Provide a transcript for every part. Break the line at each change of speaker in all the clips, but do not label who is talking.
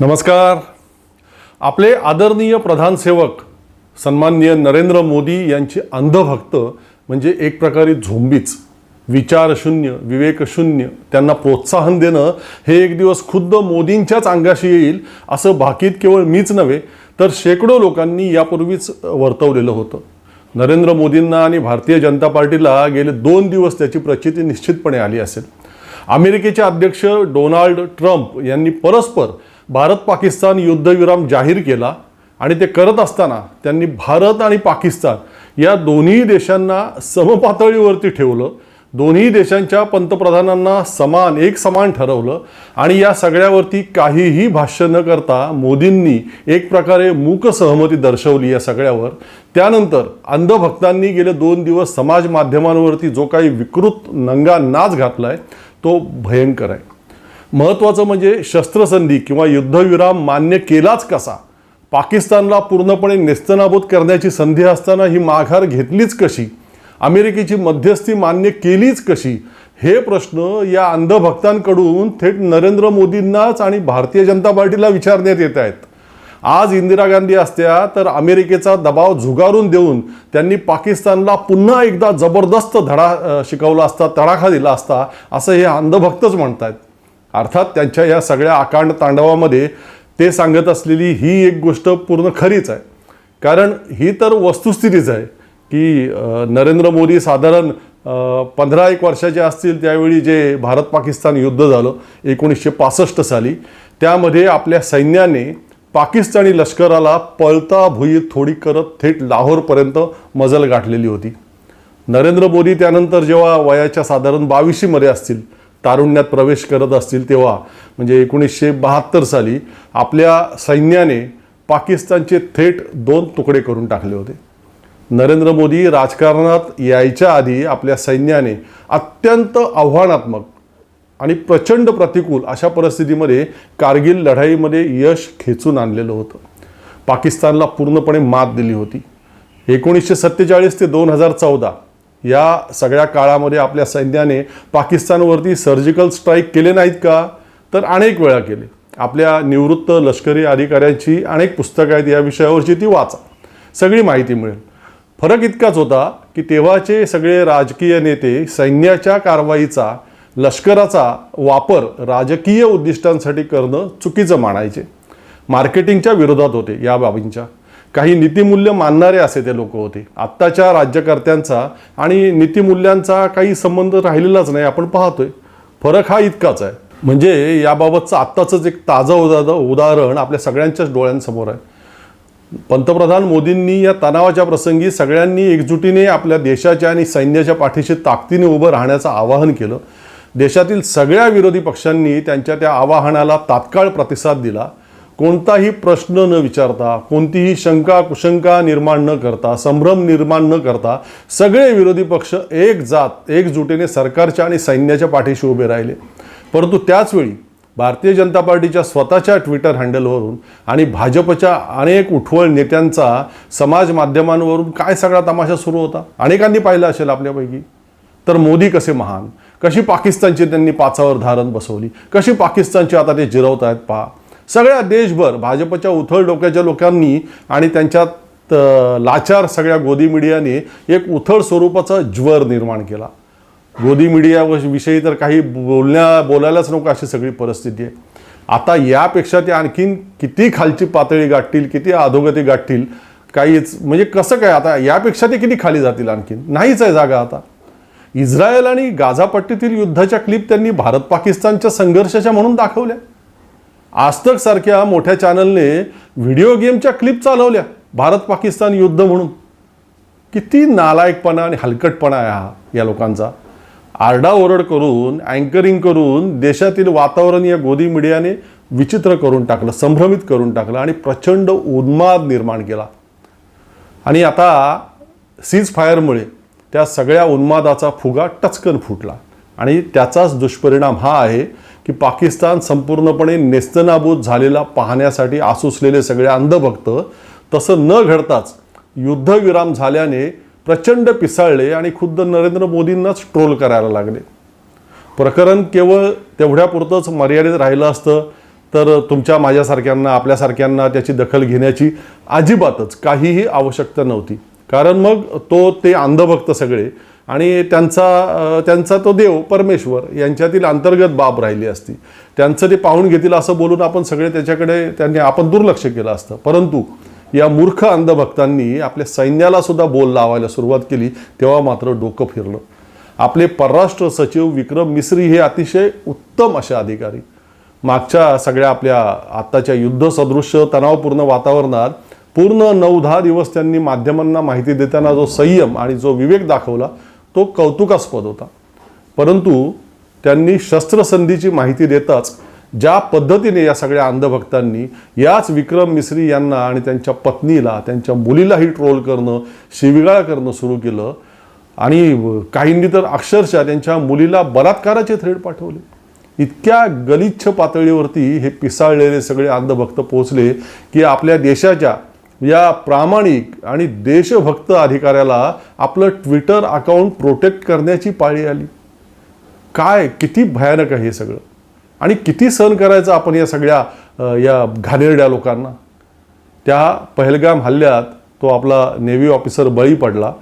नमस्कार. आपले आदरणीय प्रधान सेवक सन्माननीय नरेंद्र मोदी यांचे अंधभक्त म्हणजे एक प्रकारे झोंबीच विचारशून्य विवेकशून्य त्यांना प्रोत्साहन देणं हे एक दिवस खुद्द मोदींच्याच अंगाशी येईल असं भाकीत केवळ मीच नव्हे तर शेकडो लोकांनी यापूर्वीच वर्तवलेलं होतं. नरेंद्र मोदींना आणि भारतीय जनता पार्टीला गेले दोन दिवस त्याची प्रचिती निश्चितपणे आली असेल. अमेरिकेचे अध्यक्ष डोनाल्ड ट्रम्प यांनी परस्पर भारत पाकिस्तान युद्धविराम जाहीर केला आणि ते करत असताना त्यांनी भारत आणि पाकिस्तान या दोन्ही देशांना समपातळीवरती ठेवलं. दोन्ही देशांच्या पंतप्रधानांना समान एक समान ठरवलं. आणि या सगळ्यावरती काहीही भाष्य न करता मोदींनी एक प्रकारे मूक सहमती दर्शवली या सगळ्यावर. त्यानंतर अंधभक्तांनी गेले दोन दिवस समाज माध्यमांवरती जो काही विकृत नंगा नाच घातला आहे तो भयंकर आहे. महत्त्वाचं म्हणजे शस्त्रसंधी किंवा युद्धविराम मान्य केलाच कसा? पाकिस्तानला पूर्णपणे नेस्तनाबूत करण्याची संधी असताना ही माघार घेतलीच कशी? अमेरिकेची मध्यस्थी मान्य केलीच कशी? हे प्रश्न या अंधभक्तांकडून थेट नरेंद्र मोदींनाच आणि भारतीय जनता पार्टीला विचारण्यात येत आहेत. आज इंदिरा गांधी असत्या तर अमेरिकेचा दबाव झुगारून देऊन त्यांनी पाकिस्तानला पुन्हा एकदा जबरदस्त धडा शिकवला असता तडाखा दिला असता असं हे अंधभक्तच म्हणत आहेत अर्थात त्यांच्या या सगळ्या आकांड तांडवामध्ये ते सांगत असलेली ही एक गोष्ट पूर्ण खरीच आहे. कारण ही तर वस्तुस्थितीच आहे की नरेंद्र मोदी साधारण पंधरा एक वर्षाचे असतील त्यावेळी जे भारत पाकिस्तान युद्ध झालं एकोणीसशे पासष्ट साली त्यामध्ये आपल्या सैन्याने पाकिस्तानी लष्कराला पळता भुई थोडी करत थेट लाहोरपर्यंत मजल गाठलेली होती. नरेंद्र मोदी त्यानंतर जेव्हा वयाच्या साधारण बावीशीमध्ये असतील तारुण्यात प्रवेश करत असतील तेव्हा म्हणजे एकोणीसशे बहात्तर साली आपल्या सैन्याने पाकिस्तानचे थेट दोन तुकडे करून टाकले होते. नरेंद्र मोदी राजकारणात यायच्या आधी आपल्या सैन्याने अत्यंत आव्हानात्मक आणि प्रचंड प्रतिकूल अशा परिस्थितीमध्ये कारगिल लढाईमध्ये यश खेचून आणलेलं होतं. पाकिस्तानला पूर्णपणे मात दिली होती. एकोणीसशे सत्तेचाळीस ते दोन हजार चौदा या सगळ्या काळामध्ये आपल्या सैन्याने पाकिस्तानवरती सर्जिकल स्ट्राईक केले नाहीत का? तर अनेक वेळा केले. आपल्या निवृत्त लष्करी अधिकाऱ्यांची अनेक पुस्तकं आहेत या विषयावरची ती वाचा. सगळी माहिती मिळेल. फरक इतकाच होता की तेव्हाचे सगळे राजकीय नेते सैन्याच्या कारवाईचा लष्कराचा वापर राजकीय उद्दिष्टांसाठी करणं चुकीचं मानायचे. मार्केटिंगच्या विरोधात होते या बाबींच्या. काही नीतिमूल्य मानणारे असे ते लोक होते. आत्ताच्या राज्यकर्त्यांचा आणि नीतिमूल्यांचा काही संबंध राहिलेलाच नाही आपण पाहतोय. फरक हा इतकाच आहे. म्हणजे याबाबतचं आत्ताचंच एक ताजं उदा उदाहरण आपल्या सगळ्यांच्याच डोळ्यांसमोर आहे. पंतप्रधान मोदींनी या तणावाच्या प्रसंगी सगळ्यांनी एकजुटीने आपल्या देशाच्या आणि सैन्याच्या पाठीशी ताकदीने उभं राहण्याचं आवाहन केलं. देशातील सगळ्या विरोधी पक्षांनी त्यांच्या त्या आवाहनाला तात्काळ प्रतिसाद दिला. कोणताही प्रश्न न विचारता कोणतीही शंका कुशंका निर्माण न करता संभ्रम निर्माण न करता सगळे विरोधी पक्ष एक जात एकजुटीने सरकारच्या आणि सैन्याच्या पाठीशी उभे राहिले. परंतु त्याचवेळी भारतीय जनता पार्टीच्या स्वतःच्या ट्विटर हँडलवरून आणि भाजपच्या अनेक उठवळ नेत्यांचा समाज माध्यमांवरून काय सगळा तमाशा सुरू होता? अनेकांनी पाहिलं असेल आपल्यापैकी. तर मोदी कसे महान? कशी पाकिस्तानची त्यांनी पाचावर धारण बसवली? कशी पाकिस्तानची आता ते जिरवत आहेत पहा. सगळ्या देशभर भाजपच्या उथळ डोक्याच्या लोकांनी आणि त्यांच्यात लाचार सगळ्या गोदी मीडियाने एक उथळ स्वरूपाचा ज्वर निर्माण केला. गोदी मीडिया विषयी तर काही बोलण्या बोलायलाच नको अशी सगळी परिस्थिती आहे. आता यापेक्षा ते आणखीन किती खालची पातळी गाठतील किती अधोगती गाठतील काहीच म्हणजे कसं काय आता यापेक्षा ते किती खाली जातील आणखीन? नाहीच आहे जागा आता. इस्रायल आणि गाझापट्टीतील युद्धाच्या क्लिप त्यांनी भारत पाकिस्तानच्या संघर्षाच्या म्हणून दाखवल्या. आजतक सारख्या मोठ्या चॅनलने व्हिडिओ गेमच्या क्लिप चालवल्या. भारत पाकिस्तान युद्ध म्हणून. किती नालायकपणा आणि हलकटपणा आहे हा या लोकांचा. आरडाओरड करून अँकरिंग करून देशातील वातावरण या गोदी मीडियाने विचित्र करून टाकलं संभ्रमित करून टाकलं आणि प्रचंड उन्माद निर्माण केला. आणि आता सीज फायरमुळे त्या सगळ्या उन्मादाचा फुगा टचकन फुटला. आणि त्याचाच दुष्परिणाम हा आहे की पाकिस्तान संपूर्णपणे नेस्तनाबूत झालेला पाहण्यासाठी आसुसलेले सगळे अंधभक्त तसं न घडताच युद्धविराम झाल्याने प्रचंड पिसाळले आणि खुद्द नरेंद्र मोदींनाच ट्रोल करायला लागले. प्रकरण केवळ तेवढ्यापुरतंच मर्यादित राहिलं असतं तर तुमच्या माझ्यासारख्यांना आपल्यासारख्यांना त्याची दखल घेण्याची अजिबातच काहीही आवश्यकता नव्हती. कारण मग तो ते अंधभक्त सगळे आणि त्यांचा त्यांचा तो देव परमेश्वर यांच्यातील अंतर्गत बाब राहिली असती. त्यांचं ते पाहून घेतील असं बोलून आपण सगळे त्याच्याकडे त्यांनी आपण दुर्लक्ष केलं असतं. परंतु या मूर्ख अंधभक्तांनी आपल्या सैन्याला सुद्धा बोल लावायला सुरुवात केली तेव्हा मात्र डोकं फिरलं. आपले परराष्ट्र सचिव विक्रम मिश्री हे अतिशय उत्तम असे अधिकारी. मागच्या सगळ्या आपल्या आत्ताच्या युद्धसदृश्य तणावपूर्ण वातावरणात पूर्ण नऊ दहा दिवस त्यांनी माध्यमांना माहिती देताना जो संयम आणि जो विवेक दाखवला तो कौतुकास्पद होता. परंतु त्यांनी शस्त्रसंधीची माहिती देताच ज्या पद्धतीने या सगळ्या अंधभक्तांनी याच विक्रम मिश्री यांना आणि त्यांच्या पत्नीला त्यांच्या मुलीलाही ट्रोल करणं शिविगाळ करणं सुरू केलं. आणि काहींनी तर अक्षरशः त्यांच्या मुलीला बलात्काराचे थ्रेड पाठवले. इतक्या गलिच्छ पातळीवरती हे पिसाळलेले सगळे अंधभक्त पोहोचले की आपल्या देशाच्या या प्रामाणिक आणि देशभक्त अधिकाऱ्याला आपलं ट्विटर अकाउंट प्रोटेक्ट करण्याची पाळी आली. काय किती भयानक आहे हे सगळं? आणि किती सहन करायचं आपण या सगळ्या या घाणेरड्या लोकांना? त्या पहलगाम हल्ल्यात तो आपला नेव्ही ऑफिसर बळी पडला.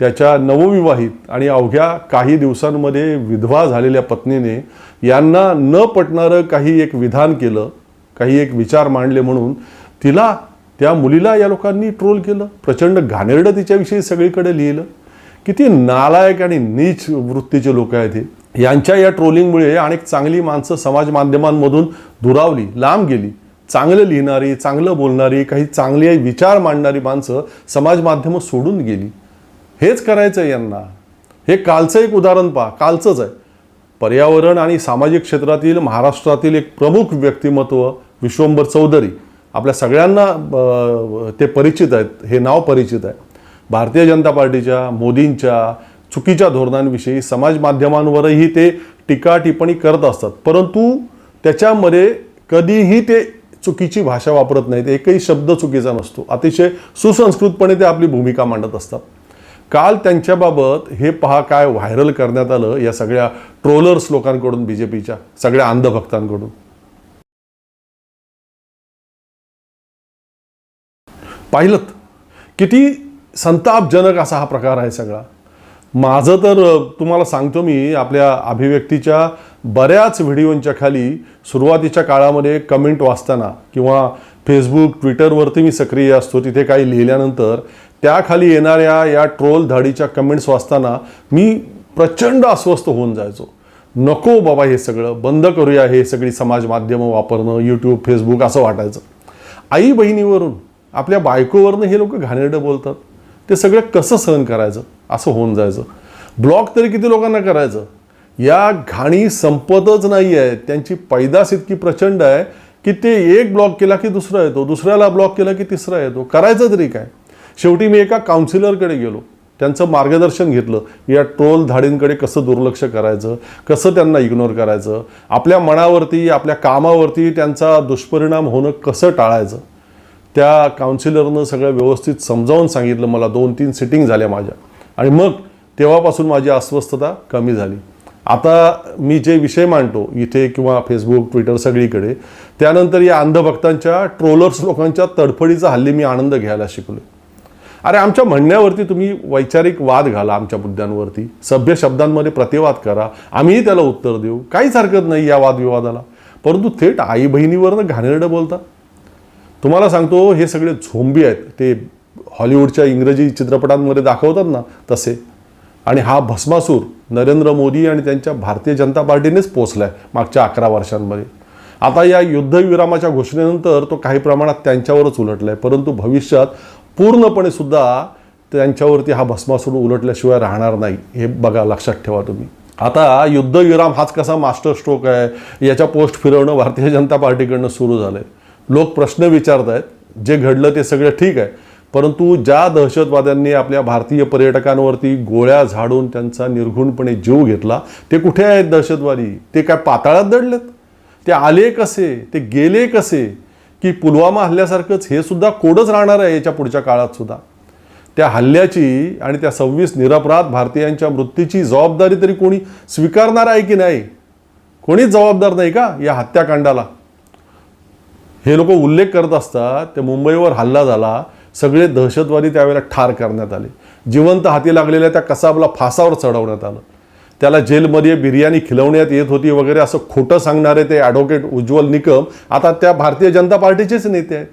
त्याच्या नवविवाहित आणि अवघ्या काही दिवसांमध्ये विधवा झालेल्या पत्नीने यांना न पटणारं काही एक विधान केलं काही एक विचार मांडले म्हणून तिला त्या मुलीला या लोकांनी ट्रोल केलं प्रचंड घाणेरडं तिच्याविषयी सगळीकडे लिहिलं. किती नालायक आणि नीच वृत्तीचे लोक आहेत हे. यांच्या या ट्रोलिंगमुळे अनेक चांगली माणसं समाज माध्यमांमधून दुरावली लांब गेली. चांगलं लिहिणारी चांगलं बोलणारी काही चांगले विचार मांडणारी माणसं समाज माध्यमं सोडून गेली. हेच करायचं आहे यांना. हे कालचं एक उदाहरण पहा. कालचंच आहे. पर्यावरण आणि सामाजिक क्षेत्रातील महाराष्ट्रातील एक प्रमुख व्यक्तिमत्व विश्वंभर चौधरी. आपल्या सगळ्यांना ते परिचित आहेत हे नाव परिचित आहे. भारतीय जनता पार्टीच्या मोदींच्या चुकीच्या धोरणांविषयी समाज माध्यमांवरही ते टीका टिप्पणी करत असतात. परंतु त्याच्यामध्ये कधीही ते चुकीची भाषा वापरत नाहीत. एकही शब्द चुकीचा नसतो. अतिशय सुसंस्कृतपणे ते आपली भूमिका मांडत असतात. काल त्यांच्याबाबत हे पहा काय व्हायरल करण्यात आलं या सगळ्या ट्रोलर्स लोकांकडून बी जे पीच्या सगळ्या अंधभक्तांकडून. पाहिलं किती संतापजनक असा हा प्रकार आहे सगळा. माझं तर तुम्हाला सांगतो मी आपल्या अभिव्यक्तीच्या बऱ्याच व्हिडिओंच्या खाली सुरुवातीच्या काळामध्ये कमेंट वाचताना किंवा फेसबुक ट्विटरवरती मी सक्रिय असतो तिथे काही लिहिल्यानंतर त्याखाली येणाऱ्या या ट्रोल धाडीच्या कमेंट्स वाचताना मी प्रचंड अस्वस्थ होऊन जायचो. नको बाबा हे सगळं बंद करूया हे सगळी समाज माध्यमं वापरणं यूट्यूब फेसबुक असं वाटायचं. आई बहिणीवरून आपल्या बायकोवरनं हे लोक घाणेरडं बोलतात. ते सगळं कसं सहन करायचं? असं होऊन जायचं. ब्लॉक तरी किती लोकांना करायचं? या घाणी संपतच नाही आहे त्यांची पैदास इतकी प्रचंड आहे की ते एक ब्लॉक केला की दुसरा येतो. दुसऱ्याला ब्लॉक केला की तिसरा येतो. करायचं तरी काय? शेवटी मी एका काउन्सिलरकडे गेलो. त्यांचं मार्गदर्शन घेतलं. या ट्रोल धाडींकडे कसं दुर्लक्ष करायचं? कसं त्यांना इग्नोर करायचं? आपल्या मनावरती आपल्या कामावरती त्यांचा दुष्परिणाम होणं कसं टाळायचं? त्या काउन्सिलरनं सगळं व्यवस्थित समजावून सांगितलं. मला दोन तीन सिटिंग झाल्या माझ्या. आणि मग तेव्हापासून माझी अस्वस्थता कमी झाली. आता मी जे विषय मांडतो इथे किंवा फेसबुक ट्विटर सगळीकडे त्यानंतर या अंधभक्तांच्या ट्रोलर्स लोकांच्या तडफडीचा हल्ली मी आनंद घ्यायला शिकलो अरे आमच्या म्हणण्यावरती तुम्ही वैचारिक वाद घाला आमच्या मुद्द्यांवरती. सभ्य शब्दांमध्ये प्रतिवाद करा. आम्हीही त्याला उत्तर देऊ. काहीच हरकत नाही या वादविवादाला. परंतु थेट आई बहिणीवरनं घाणेरडं बोलता. तुम्हाला सांगतो हे सगळे झोंबी आहेत. ते हॉलिवूडच्या इंग्रजी चित्रपटांमध्ये दाखवतात ना तसे. आणि हा भस्मासूर नरेंद्र मोदी आणि त्यांच्या भारतीय जनता पार्टीनेच पोचलाय मागच्या अकरा वर्षांमध्ये. आता या युद्धविरामाच्या घोषणेनंतर तो काही प्रमाणात त्यांच्यावरच उलटला आहे परंतु भविष्यात पूर्णपणे सुद्धा त्यांच्यावरती हा भस्मासूर उलटल्याशिवाय राहणार नाही हे बघा लक्षात ठेवा तुम्ही. आता युद्धविराम हाच कसा मास्टर स्ट्रोक आहे याच्या पोस्ट फिरवणं भारतीय जनता पार्टीकडनं सुरू झालंय. लोक प्रश्न विचारत आहेत जे घडलं ते सगळं ठीक आहे. परंतु ज्या दहशतवाद्यांनी आपल्या भारतीय पर्यटकांवरती गोळ्या झाडून त्यांचा निर्घुणपणे जीव घेतला ते कुठे आहेत दहशतवादी? ते काय पाताळात दडलेत? ते आले कसे? ते गेले कसे? की पुलवामा हल्ल्यासारखंच हे सुद्धा कोडच राहणार आहे याच्या पुढच्या काळात सुद्धा. त्या हल्ल्याची आणि त्या सव्वीस निरपराध भारतीयांच्या मृत्यूची जबाबदारी तरी कोणी स्वीकारणार आहे की नाही? कोणीच जबाबदार नाही का या हत्याकांडाला? हे लोक उल्लेख करत असतात ते मुंबईवर हल्ला झाला सगळे दहशतवादी त्यावेळेला ठार करण्यात आले. जिवंत हाती लागलेल्या त्या कसाबला फासावर चढवण्यात आलं. त्याला जेलमध्ये बिर्याणी खिलवण्यात येत होती वगैरे असं खोटं सांगणारे ते ॲडव्होकेट उज्ज्वल निकम आता त्या भारतीय जनता पार्टीचेच नेते आहेत.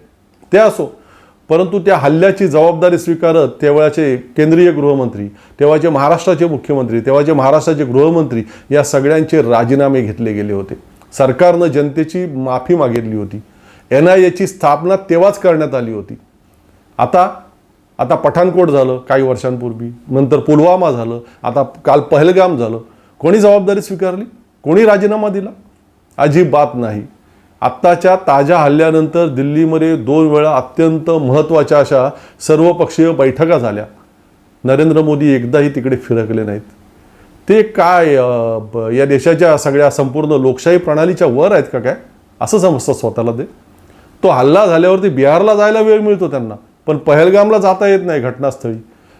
ते असो. परंतु त्या हल्ल्याची जबाबदारी स्वीकारत तेव्हाचे केंद्रीय गृहमंत्री तेव्हाचे महाराष्ट्राचे मुख्यमंत्री तेव्हाचे महाराष्ट्राचे गृहमंत्री या सगळ्यांचे राजीनामे घेतले गेले होते. सरकारनं जनतेची माफी मागितली होती. एन आय एची स्थापना तेव्हाच करण्यात आली होती. आता आता पठाणकोट झालं काही वर्षांपूर्वी नंतर पुलवामा झालं आता काल पहलगाम झालं. कोणी जबाबदारी स्वीकारली? कोणी राजीनामा दिला? अजिबात नाही. आत्ताच्या ताज्या हल्ल्यानंतर दिल्लीमध्ये दोन वेळा अत्यंत महत्त्वाच्या अशा सर्वपक्षीय बैठका झाल्या. नरेंद्र मोदी एकदाही तिकडे फिरकले नाहीत. ते काय या देशाच्या सगळ्या संपूर्ण लोकशाही प्रणालीच्या वर आहेत का काय? असं समजतं स्वतःला ते. तो हल्ला झाल्यावरती बिहारला जायला वेळ मिळतो त्यांना. पण पहलगामला जाता येत नाही घटनास्थळी.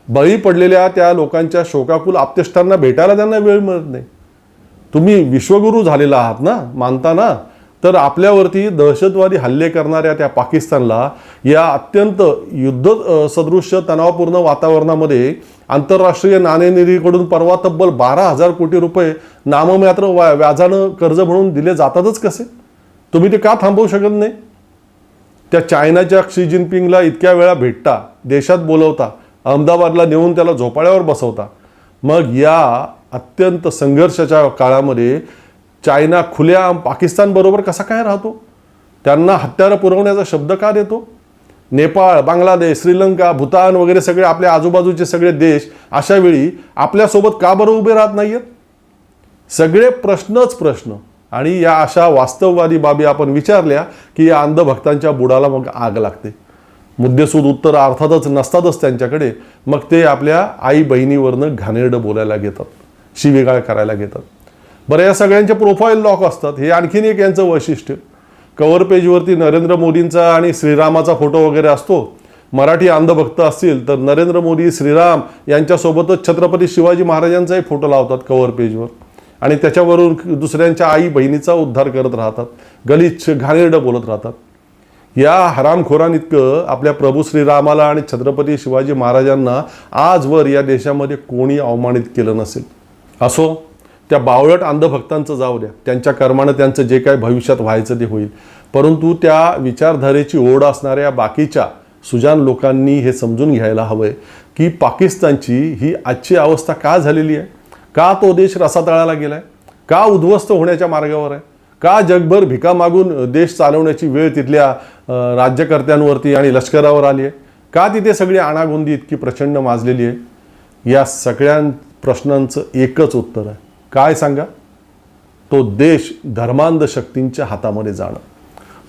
बळी पडलेल्या त्या लोकांच्या शोकाकुल आप्तेष्टांना भेटायला त्यांना वेळ मिळत नाही. तुम्ही विश्वगुरू झालेला आहात ना? मानता ना? तर आपल्यावरती दहशतवादी हल्ले करणाऱ्या त्या पाकिस्तानला या अत्यंत युद्ध सदृश्य तणावपूर्ण वातावरणामध्ये आंतरराष्ट्रीय नाणेनिधीकडून परवा तब्बल बारा हजार कोटी रुपये नाममात्र व्या- व्याजानं कर्ज म्हणून दिले जातातच कसे? तुम्ही ते का थांबवू शकत नाही? त्या चायनाच्या क्षी जिनपिंगला इतक्या वेळा भेटता देशात बोलवता अहमदाबादला नेऊन त्याला झोपाळ्यावर बसवता. मग या अत्यंत संघर्षाच्या काळामध्ये चायना खुल्या पाकिस्तानबरोबर कसा काय राहतो? त्यांना हत्यारं पुरवण्याचा शब्द का देतो? नेपाळ बांगलादेश श्रीलंका भूतान वगैरे सगळे आपल्या आजूबाजूचे सगळे देश अशावेळी आपल्यासोबत का बरं उभे राहत नाही आहेत सगळे प्रश्नच प्रश्न. आणि या अशा वास्तववादी बाबी आपण विचारल्या की या अंधभक्तांच्या बुडाला मग आग लागते. मुद्देसूद उत्तर अर्थातच नसतातच त्यांच्याकडे. मग ते आपल्या आई बहिणीवरनं घाणेरडं बोलायला घेतात. शिवेगाळ करायला घेतात. बरं या सगळ्यांचे प्रोफाईल लॉक असतात. हे आणखीन एक यांचं वैशिष्ट्य. कव्हर पेजवरती नरेंद्र मोदींचा आणि श्रीरामाचा फोटो वगैरे असतो. मराठी अंधभक्त असतील तर नरेंद्र मोदी श्रीराम यांच्यासोबतच छत्रपती शिवाजी महाराजांचाही फोटो लावतात कव्हर पेजवर आणि त्याच्यावरून दुसऱ्यांच्या आई बहिणीचा उद्धार करत राहतात. गलिच्छ घाणेरडं बोलत राहतात. या हरामखोरांइतकं आपल्या प्रभू श्रीरामाला आणि छत्रपती शिवाजी महाराजांना आजवर या देशामध्ये कोणी अवमानित केलं नसेल. असो त्या बावळट अंधभक्तांचं जाऊ द्या. त्यांच्या कर्मानं त्यांचं जे काय भविष्यात व्हायचं ते होईल. परंतु त्या विचारधारेची ओढ असणाऱ्या बाकीच्या सुजान लोकांनी हे समजून घ्यायला हवंय की पाकिस्तानची ही आजची अवस्था का झालेली आहे? का तो देश रसातळाला गेलाय? का उद्ध्वस्त होण्याच्या मार्गावर आहे? का जगभर भिका मागून देश चालवण्याची वेळ तिथल्या राज्यकर्त्यांवरती आणि लष्करावर आली आहे? का तिथे सगळी आणागोंदी इतकी प्रचंड माजलेली आहे? या सगळ्या प्रश्नांचं एकच उत्तर आहे. काय सांगा? तो देश धर्मांध शक्तींच्या हातामध्ये जाणं.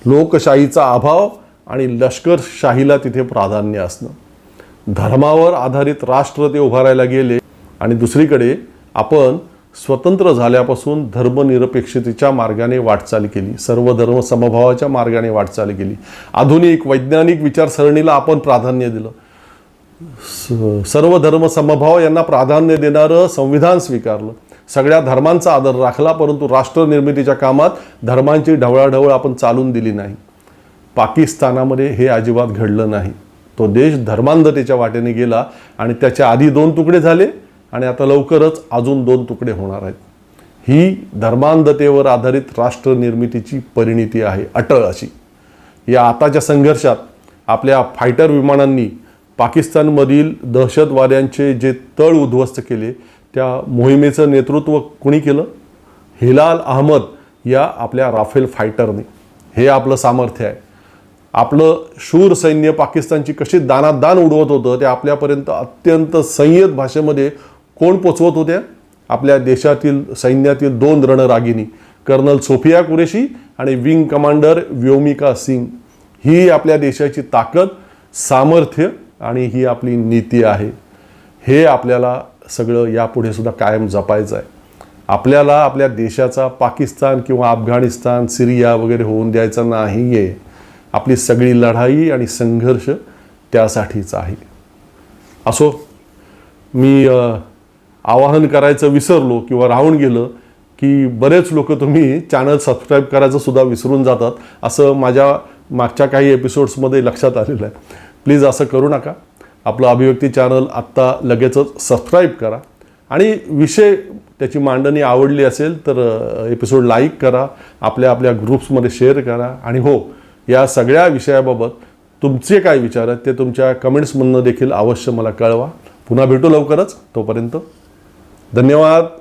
लोकशाहीचा अभाव आणि लष्करशाहीला तिथे प्राधान्य असणं. धर्मावर आधारित राष्ट्र ते उभारायला गेले आणि दुसरीकडे आपण स्वतंत्र झाल्यापासून धर्मनिरपेक्षतेच्या मार्गाने वाटचाल केली. सर्व धर्म समभावाच्या मार्गाने वाटचाल केली. आधुनिक वैज्ञानिक विचारसरणीला आपण प्राधान्य दिलं. स- सर्व धर्म समभाव यांना प्राधान्य देणारं संविधान स्वीकारलं. सगळ्या धर्मांचा आदर राखला परंतु राष्ट्रनिर्मितीच्या कामात धर्मांची ढवळाढवळ आपण चालून दिली नाही. पाकिस्तानामध्ये हे अजिबात घडलं नाही. तो देश धर्मांधतेच्या वाटेने गेला आणि त्याच्या आधी दोन तुकडे झाले आणि आता लवकरच अजून दोन तुकडे होणार आहेत. ही धर्मांधतेवर आधारित राष्ट्र निर्मितीची परिणिती आहे अटळ अशी. या आताच्या संघर्षात आपल्या फायटर विमानांनी पाकिस्तानमधील दहशतवाद्यांचे जे तळ उद्ध्वस्त केले त्या मोहिमेचं नेतृत्व कुणी केलं? हिलाल अहमद या आपल्या राफेल फायटरने. हे आपलं सामर्थ्य आहे. आपलं शूर सैन्य पाकिस्तानची कशी दानादान उडवत होतं ते आपल्यापर्यंत अत्यंत संयत भाषेमध्ये कोण पोचवत होत्या? आपल्या देशातील सैन्यातील दोन रणरागिनी कर्नल सोफिया कुरेशी आणि विंग कमांडर व्योमिका सिंग. ही आपल्या देशाची ताकद सामर्थ्य आणि ही आपली नीती आहे. हे आपल्याला सगळं यापुढे सुद्धा कायम जपायचं आहे. आपल्याला आपल्या देशाचा पाकिस्तान किंवा अफगाणिस्तान सिरिया वगैरे होऊन द्यायचा नाही आहे आपली सगळी लढाई आणि संघर्ष त्यासाठीच आहे. असो मी आवाहन करायचं विसरलो किंवा राहून गेलं की बरेच लोक तुम्ही चॅनल सबस्क्राईब करायचं सुद्धा विसरून जातात असं माझ्या मागच्या काही एपिसोड्समध्ये लक्षात आलेलं आहे. प्लीज असं करू नका. आपलं अभिव्यक्ती चॅनल आत्ता लगेचच सबस्क्राईब करा. आणि विषय त्याची मांडणी आवडली असेल तर एपिसोड लाईक करा आपल्या आपल्या ग्रुप्समध्ये शेअर करा. आणि हो या सगळ्या विषयाबाबत तुमचे काय विचार आहेत ते तुमच्या कमेंट्समधनं देखील अवश्य मला कळवा. पुन्हा भेटू लवकरच. तोपर्यंत धन्यवाद